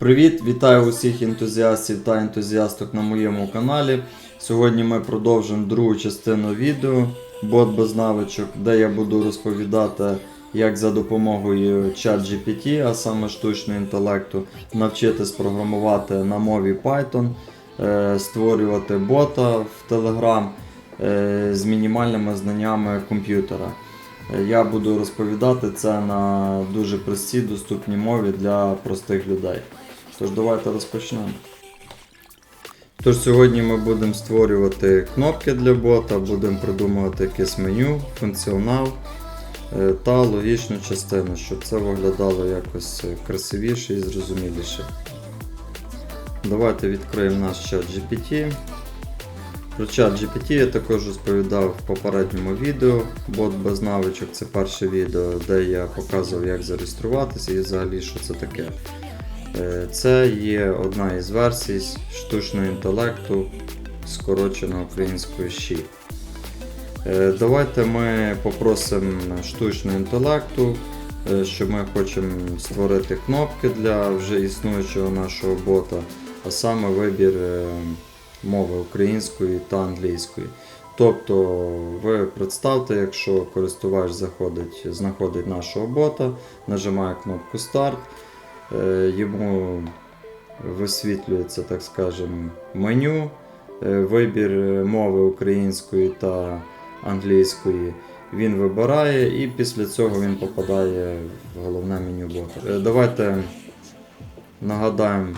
Привіт, вітаю усіх ентузіастів та ентузіасток на моєму каналі. Сьогодні ми продовжимо другу частину відео Бот без навичок, де я буду розповідати, як за допомогою ChatGPT, а саме штучного інтелекту, навчитись програмувати на мові Python, е, створювати бота в Telegram е, з мінімальними знаннями комп'ютера. Е, Я буду розповідати це на дуже простій доступній мові для простих людей. Тож давайте розпочнемо. Тож сьогодні ми будемо створювати кнопки для бота, будемо придумувати якесь меню, функціонал е, та логічну частину, щоб це виглядало якось е, красивіше і зрозуміліше. Давайте відкриємо наш чат GPT. Про чат GPT я також розповідав в попередньому відео. Бот без навичок це перше відео, де я показував, як зареєструватися і взагалі що це таке. Е, Це є одна із версій штучного інтелекту, скорочено українською щі. Е, Давайте ми попросимо штучного інтелекту, е, що ми хочемо створити кнопки для вже існуючого нашого бота, а саме вибір мови української та англійської. Тобто ви представте, якщо користувач заходить, знаходить нашого бота, нажимає кнопку Старт, йому висвітлюється, так скажемо, меню, е, вибір е, мови української та англійської. Він вибирає і після цього він попадає в головне меню бота. Е, Давайте нагадаємо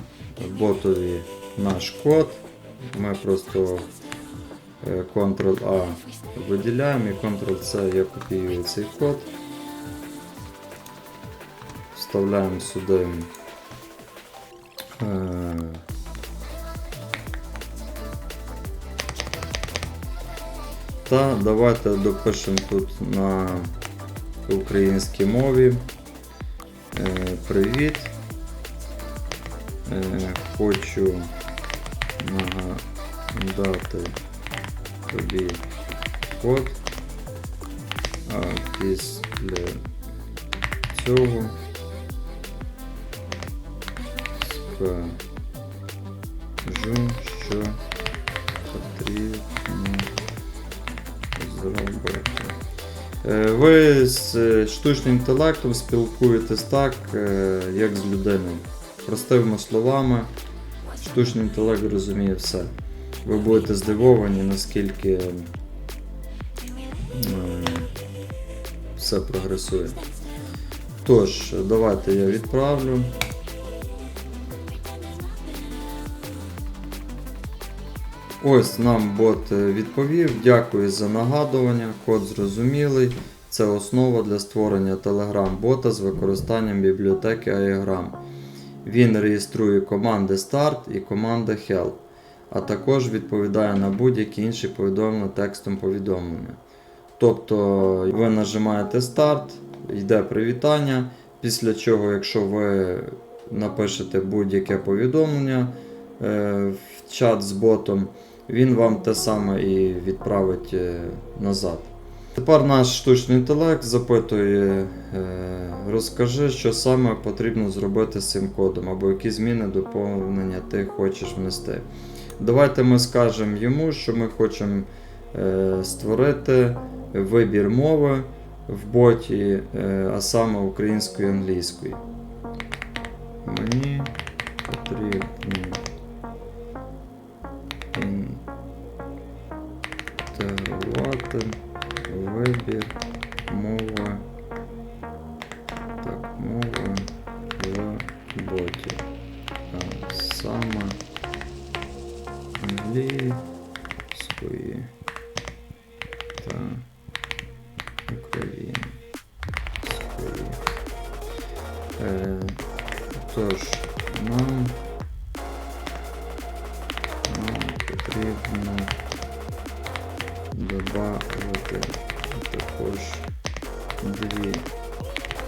ботові наш код. Ми просто е, Ctrl-A виділяємо і Ctrl-C я копіюю цей код. Вставляємо сюди е, та давайте допишемо тут на українській мові. Е, Привіт. Е, Хочу нагадати тобі код, а після цього скажу, що потрібно зробити. Е, Ви з е, штучним інтелектом спілкуєтесь так, е, як з людиною. Простими словами, штучний інтелект розуміє все. Ви будете здивовані, наскільки е, все прогресує. Тож, давайте я відправлю. Ось нам бот е, відповів. Дякую за нагадування. Код зрозумілий. Це основа для створення Telegram-бота з використанням бібліотеки AEGRAM. Він реєструє команди Start і команди Help, а також відповідає на будь-які інші повідомлення текстом повідомлення. Тобто ви нажимаєте Start, йде привітання, після чого, якщо ви напишете будь-яке повідомлення е, в чат з ботом, він вам те саме і відправить е, назад. Тепер наш штучний інтелект запитує, е, розкажи, що саме потрібно зробити з цим кодом, або які зміни доповнення ти хочеш внести. Давайте ми скажемо йому, що ми хочемо е, створити вибір мови в боті, а саме української і англійської. Мені потрібно інтегрувати вибір мови. Так, мова в боті. А саме англійської та української. Е, тож, нам, нам потрібно добавити також дві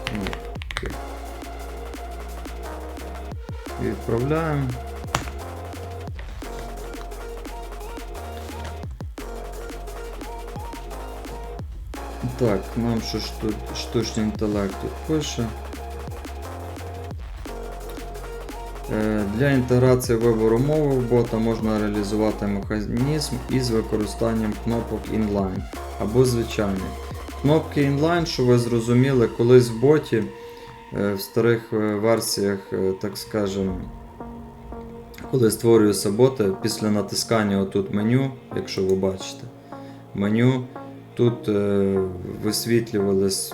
кнопки. Відправляємо. Так, нам що ж тут штучний інтелект тут пише. Для інтеграції вибору мови в бота можна реалізувати механізм із використанням кнопок inline або звичайних. Кнопки inline, що ви зрозуміли, колись в боті е, в старих е, версіях, е, так скажем, коли створюються боти, після натискання отут меню, якщо ви бачите, меню, тут е, висвітлювались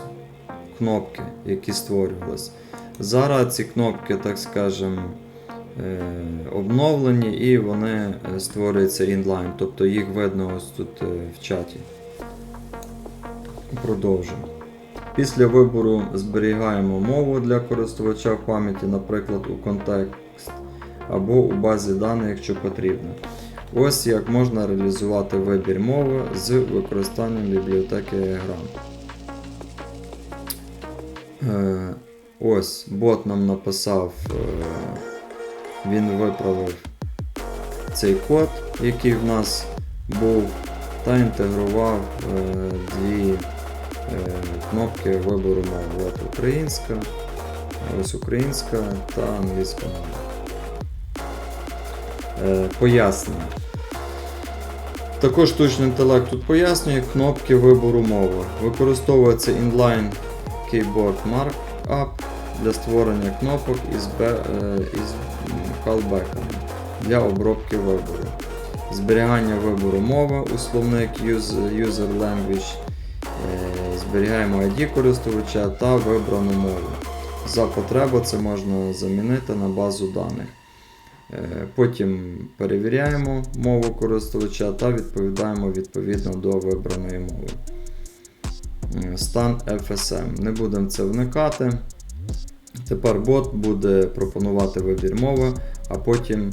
кнопки, які створювались. Зараз ці кнопки, так скажем, е, обновлені і вони е, створюються інлайн, тобто їх видно ось тут е, в чаті. Продовжуємо. Після вибору зберігаємо мову для користувача в пам'яті, наприклад, у контекст або у базі даних, якщо потрібно. Ось як можна реалізувати вибір мови з використанням бібліотеки EGRAM. Ось бот нам написав, е, він виправив цей код, який в нас був, та інтегрував е, дві е, кнопки вибору мови. От українська, ось українська та англійська мова. Пояснення. Також штучний інтелект тут пояснює кнопки вибору мови. Використовується inline keyboard markup для створення кнопок із, е, із callbackами для обробки вибору. Зберігання вибору мови у словник user language. Е, Зберігаємо ID користувача та вибрану мову. За потреби це можна замінити на базу даних. Е, Потім перевіряємо мову користувача та відповідаємо відповідно до вибраної мови. Стан FSM. Не будемо це вникати. Тепер бот буде пропонувати вибір мови, а потім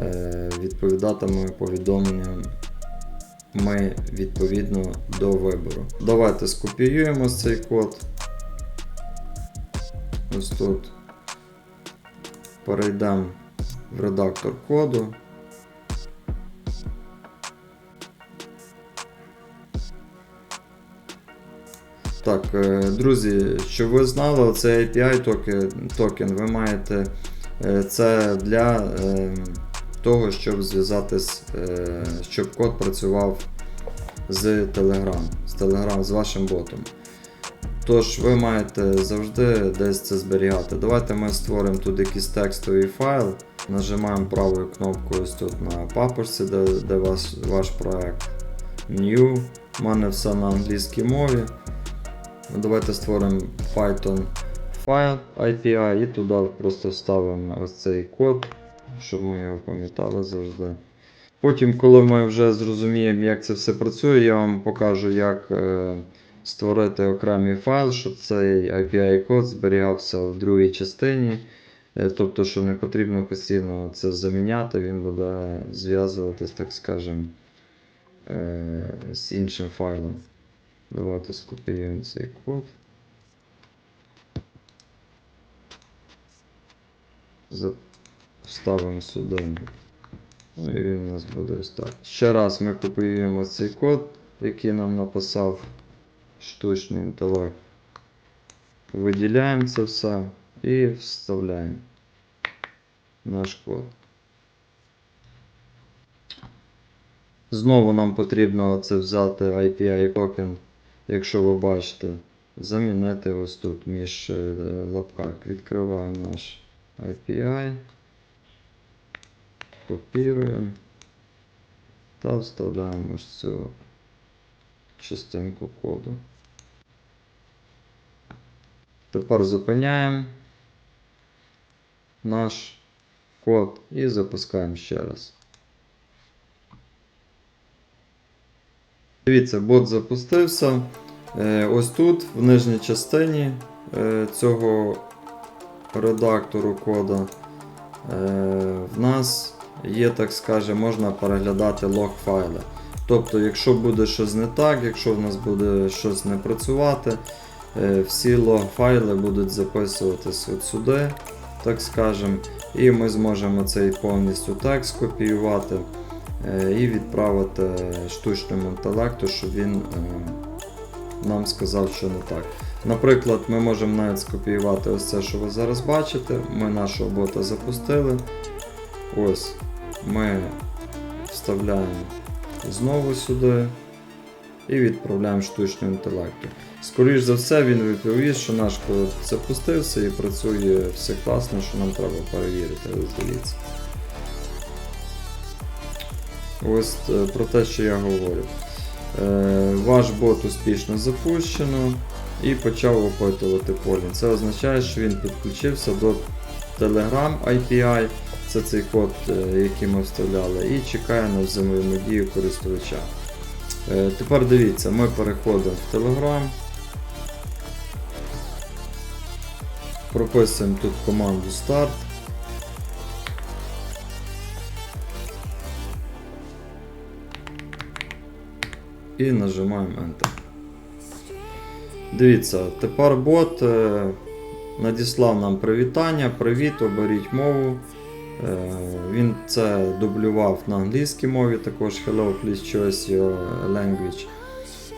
е, відповідатиме повідомленням ми відповідно до вибору. Давайте скопіюємо цей код. Ось тут перейдемо в редактор коду. Так, е, друзі, щоб ви знали, цей API токен, ви маєте е, це для е, того, щоб зв'язатись, е, щоб код працював з Telegram, з Telegram, з вашим ботом. Тож ви маєте завжди десь це зберігати. Давайте ми створимо тут якийсь текстовий файл, нажимаємо правою кнопкою ось тут на папочці, де, де ваш, ваш проект. New. У мене все на англійській мові. Ну, Давайте створимо Python файл API і туди просто вставимо цей код, щоб ми його пам'ятали завжди. Потім, коли ми вже зрозуміємо, як це все працює, я вам покажу, як е, створити окремий файл, щоб цей API код зберігався в другій частині. Е, Тобто, що не потрібно постійно це заміняти, він буде зв'язуватись, так скажемо, е, з іншим файлом. Давайте скопіюємо цей код. Вставимо сюди. Ну і він у нас буде ось так. Ще раз ми копіюємо цей код, який нам написав штучний інтелект. Виділяємо це все і вставляємо наш код. Знову нам потрібно це взяти API токен, якщо ви бачите, замінити ось тут між е, лапками. Відкриваємо наш API, копіруємо та вставляємо ось цю частинку коду. Тепер зупиняємо наш код і запускаємо ще раз. Дивіться, бот запустився. Е, Ось тут, в нижній частині е, цього редактору кода, е, в нас є, так скажемо, можна переглядати лог файли. Тобто, якщо буде щось не так, якщо в нас буде щось не працювати, всі лог файли будуть записуватись от сюди, так скажемо, і ми зможемо цей повністю текст копіювати і відправити штучному інтелекту, щоб він е, нам сказав, що не так. Наприклад, ми можемо навіть скопіювати ось це, що ви зараз бачите. Ми нашого бота запустили. Ось ми вставляємо знову сюди і відправляємо штучному інтелекту. Скоріш за все, він відповість, що наш код запустився і працює все класно, що нам треба перевірити. Ось Ось е, про те, що я говорю. Е, ваш бот успішно запущено і почав опитувати полін. Це означає, що він підключився до Telegram API, це цей код, е, який ми вставляли, і чекає на взаємодію користувача. Тепер дивіться, ми переходимо в Telegram. Прописуємо тут команду Start. І нажимаємо Enter. Дивіться, тепер бот е, надіслав нам привітання. Привіт, оберіть мову. Е, він це дублював на англійській мові, також Hello, please choose your language.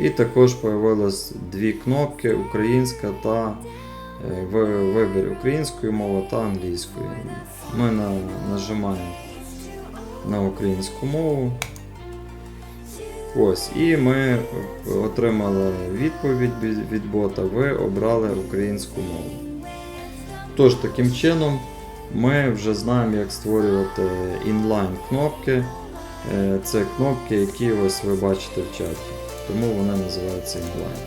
І також появилось дві кнопки українська та е, вибір української мови та англійської. Ми нажимаємо на українську мову. Ось, і ми отримали відповідь від, бота. Ви обрали українську мову. Тож, таким чином, ми вже знаємо, як створювати інлайн кнопки. Е, Це кнопки, які ось ви бачите в чаті. Тому вони називаються інлайн.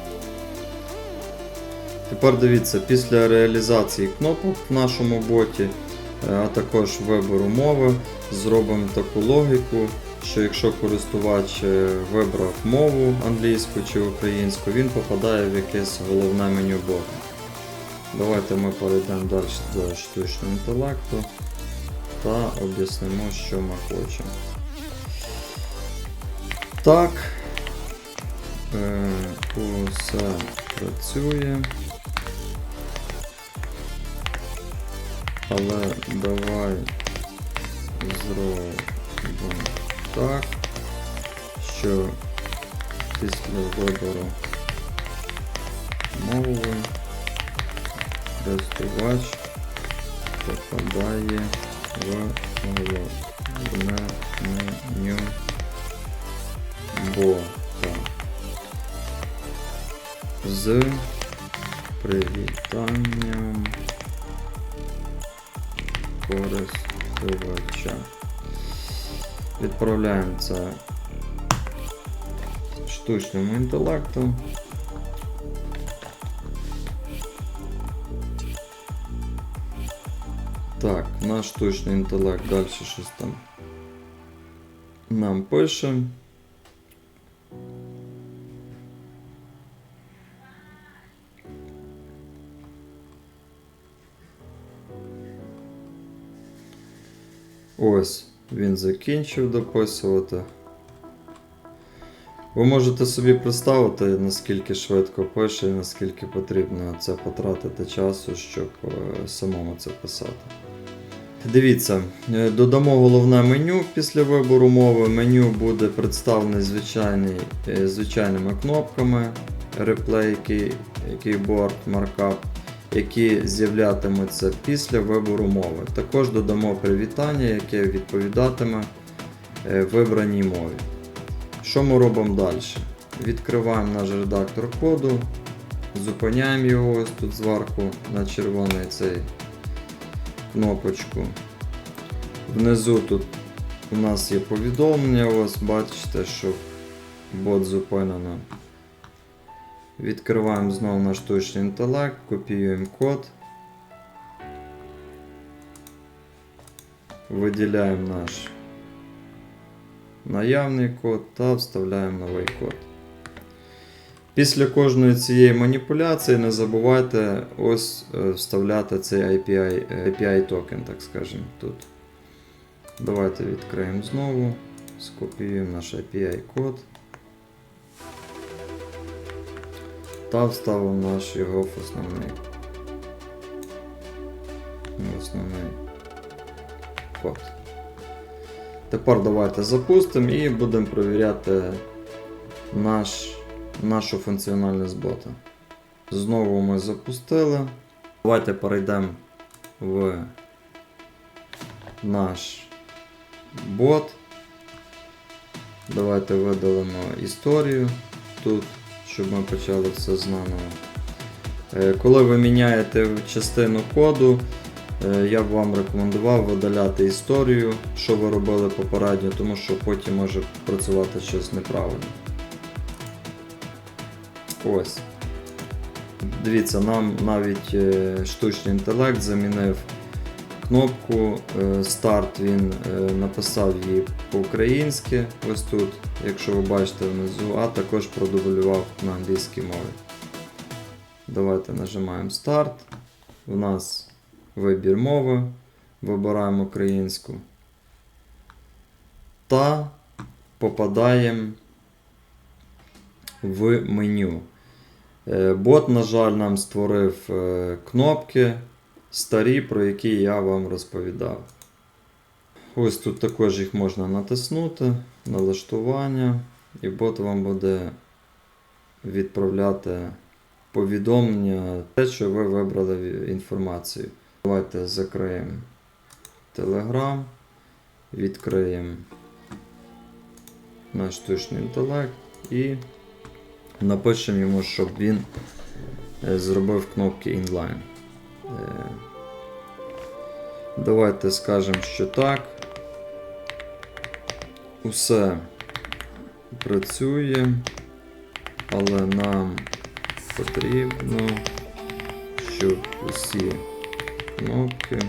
Тепер дивіться, після реалізації кнопок в нашому боті, е, а також вибору мови, зробимо таку логіку, що якщо користувач е, вибрав мову англійську чи українську, він попадає в якесь головне меню бота. Давайте ми перейдемо далі до штучного інтелекту та об'яснимо, що ми хочемо. Так, е, усе працює. Але давай зробимо так, що? Після вибору мови. Користувач попадає в головне меню. Бота з привітанням користувача. Відправляємо це штучному інтелекту. Так, наш штучний інтелект далі щось там нам пише. Ось, Він закінчив дописувати. Ви можете собі представити, наскільки швидко пише і наскільки потрібно це потратити часу, щоб е, самому це писати. Дивіться, е, додамо головне меню після вибору мови. Меню буде представлений звичайний, е, звичайними кнопками Replay, Keyboard, Markup, які з'являтимуться після вибору мови. Також додамо привітання, яке відповідатиме е, вибраній мові. Що ми робимо далі? Відкриваємо наш редактор коду, зупиняємо його ось тут зверху на червоний цей кнопочку. Внизу тут у нас є повідомлення, ось бачите, що бот зупинено. Відкриваємо знову наш штучний інтелект, копіюємо код. Виділяємо наш наявний код та вставляємо новий код. Після кожної цієї маніпуляції не забувайте ось е, вставляти цей API, е, токен, так скажемо, тут. Давайте відкриємо знову, скопіюємо наш API та вставимо наш його в основний, основний код. Тепер давайте запустимо і будемо перевіряти наш, нашу функціональність бота. Знову ми запустили. Давайте перейдемо в наш бот. Давайте видалимо історію тут, щоб ми почали все знаново. Е, Коли ви міняєте частину коду, е, я б вам рекомендував видаляти історію, що ви робили попередньо, тому що потім може працювати щось неправильно. Ось. Дивіться, нам навіть е, штучний інтелект замінив кнопку е, старт, він е, написав її по-українськи, ось тут, якщо ви бачите внизу, а також продублював на англійській мові. Давайте нажимаємо старт. У нас вибір мови. Вибираємо українську. Та попадаємо в меню. Е, Бот, на жаль, нам створив кнопки старі, про які я вам розповідав. Ось тут також їх можна натиснути, налаштування, і бот вам буде відправляти повідомлення, те, що ви вибрали інформацію. Давайте закриємо Telegram, відкриємо наш штучний інтелект і напишемо йому, щоб він е, зробив кнопки inline. Е, Давайте скажемо, що так. Усе працює, але нам потрібно, щоб усі кнопки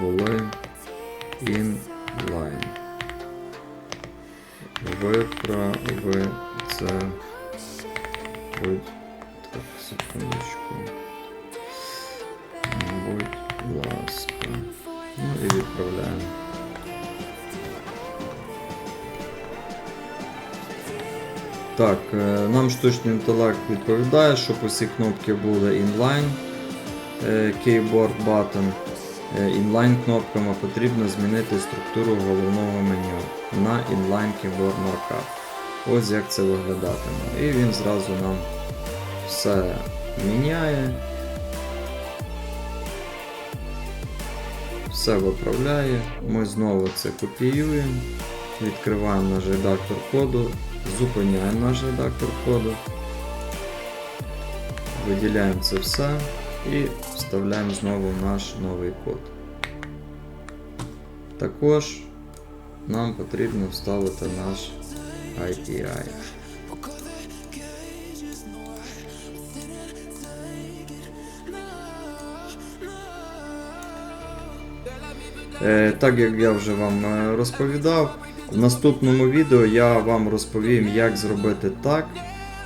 були інлайн. Виправи це. Будь так, секундочку. Так, е, нам штучний інтелект відповідає, щоб усі кнопки були inline. е, Keyboard button. Е, Inline кнопками потрібно змінити структуру головного меню на inline keyboard markup. Ось як це виглядатиме. І він зразу нам все міняє. Все виправляє. Ми знову це копіюємо, відкриваємо наш редактор коду, зупиняємо наш редактор коду, виділяємо це все і вставляємо знову наш новий код. Також нам потрібно вставити наш IPI. Е, Так як я вже вам е, розповідав, в наступному відео я вам розповім, як зробити так,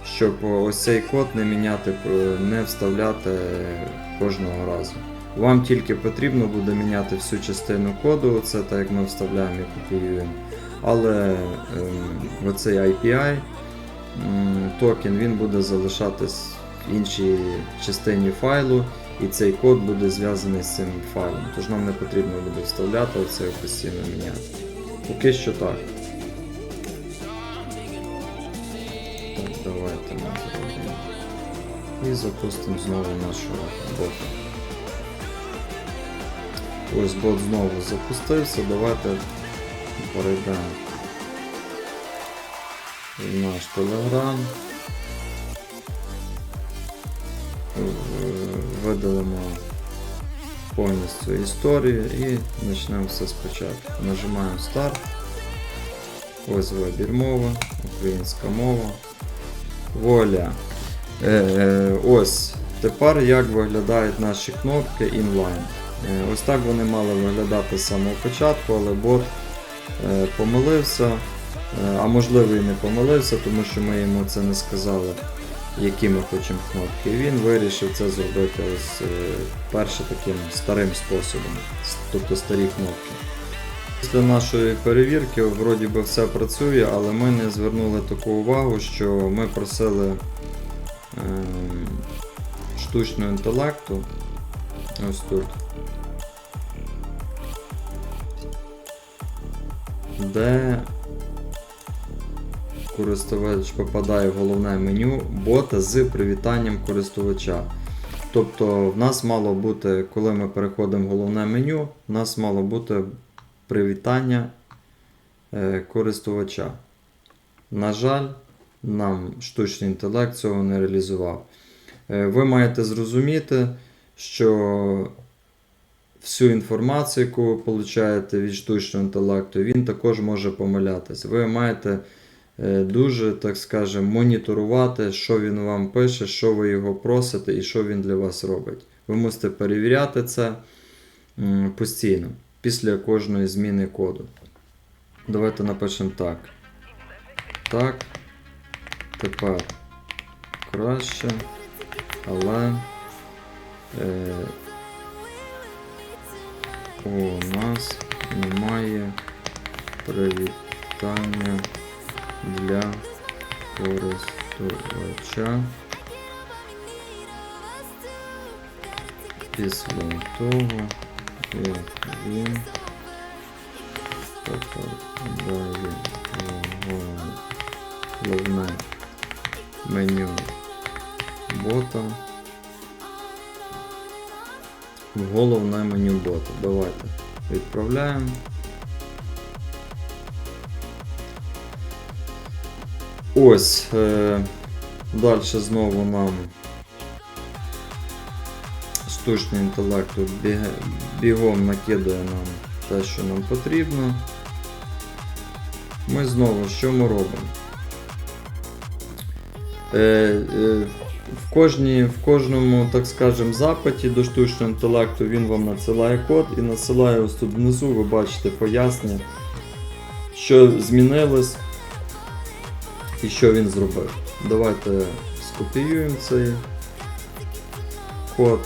щоб ось цей код не міняти, е, не вставляти кожного разу. Вам тільки потрібно буде міняти всю частину коду, це так як ми вставляємо і копіюємо. Але ем, оцей IPI м, токен він буде залишатись в іншій частині файлу, і цей код буде зв'язаний з цим файлом. Тож нам не потрібно буде вставляти оце постійно міняти. Поки що так. Так, давайте ми зробимо. І запустимо знову нашого бота. Ось бот знову запустився, давайте перейдемо в наш телеграм. Видалимо повністю історію і почнемо все спочатку. Нажимаємо старт. Ось вибір мова, українська мова. Воля. Е, е, ось. Тепер як виглядають наші кнопки інлайн. Е, Ось так вони мали виглядати з самого початку, але бот е, помилився, е, а можливо і не помилився, тому що ми йому це не сказали, які ми хочемо кнопки. І він вирішив це зробити ось е, перше таким старим способом, тобто старі кнопки. Після нашої перевірки вроді би все працює, але ми не звернули таку увагу, що ми просили ем, штучного інтелекту. Ось тут. Де користувач попадає в головне меню бота з привітанням користувача. Тобто, в нас мало бути, коли ми переходимо в головне меню, в нас мало бути привітання е, користувача. На жаль, нам штучний інтелект цього не реалізував. Е, Ви маєте зрозуміти, що всю інформацію, яку ви получаєте від штучного інтелекту, він також може помилятись. Ви маєте дуже, так скажемо, моніторувати, що він вам пише, що ви його просите і що він для вас робить. Ви мусите перевіряти це постійно, після кожної зміни коду. Давайте напишемо так. Так. Тепер краще, але е, у нас немає привітання для користувача після того, як він попадає в головне меню бота. В головне меню бота. Давайте відправляємо. Ось. Е, Далі знову нам штучний інтелект біг- бігом накидає нам те, що нам потрібно. Ми знову що ми робимо? Е, е, в, кожній, в кожному, так скажем, запиті до штучного інтелекту він вам надсилає код і надсилає ось тут внизу, ви бачите пояснення, що змінилось і що він зробив. Давайте скопіюємо цей код,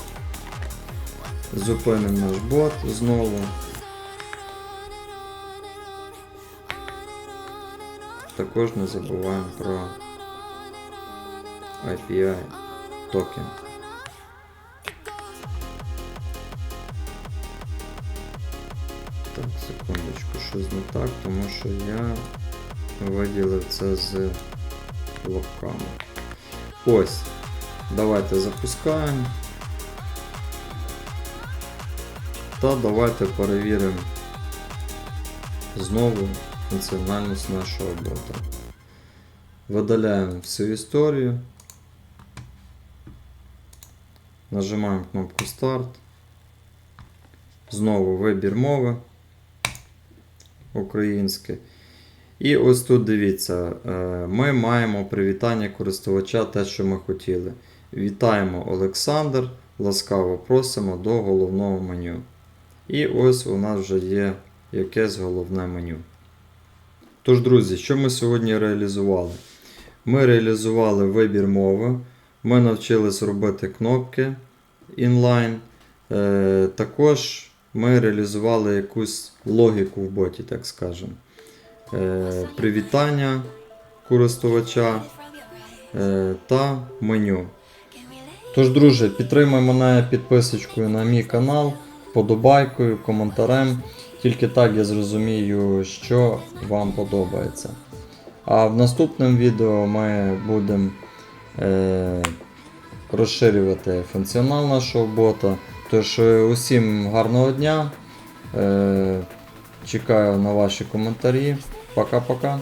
зупинимо наш бот знову. Також не забуваємо про API токен. Так, секундочку, щось не так, тому що я виділив це з лапками. Ось. Давайте запускаємо. Та давайте перевіримо знову функціональність нашого бота. Видаляємо всю історію. Нажимаємо кнопку Старт. Знову вибір мови українське. І ось тут дивіться, е, ми маємо привітання користувача, те, що ми хотіли. Вітаємо Олександр, ласкаво просимо до головного меню. І ось у нас вже є якесь головне меню. Тож, друзі, що ми сьогодні реалізували? Ми реалізували вибір мови, ми навчились робити кнопки інлайн. Е, також ми реалізували якусь логіку в боті, так скажемо. Е, привітання користувача е, та меню. Тож, друже, підтримай мене підписочкою на мій канал, вподобайкою, коментарем. Тільки так я зрозумію, що вам подобається. А в наступному відео ми будемо е, розширювати функціонал нашого бота. Тож е, усім гарного дня. Е, чекаю на ваші коментарі. Пока-пока.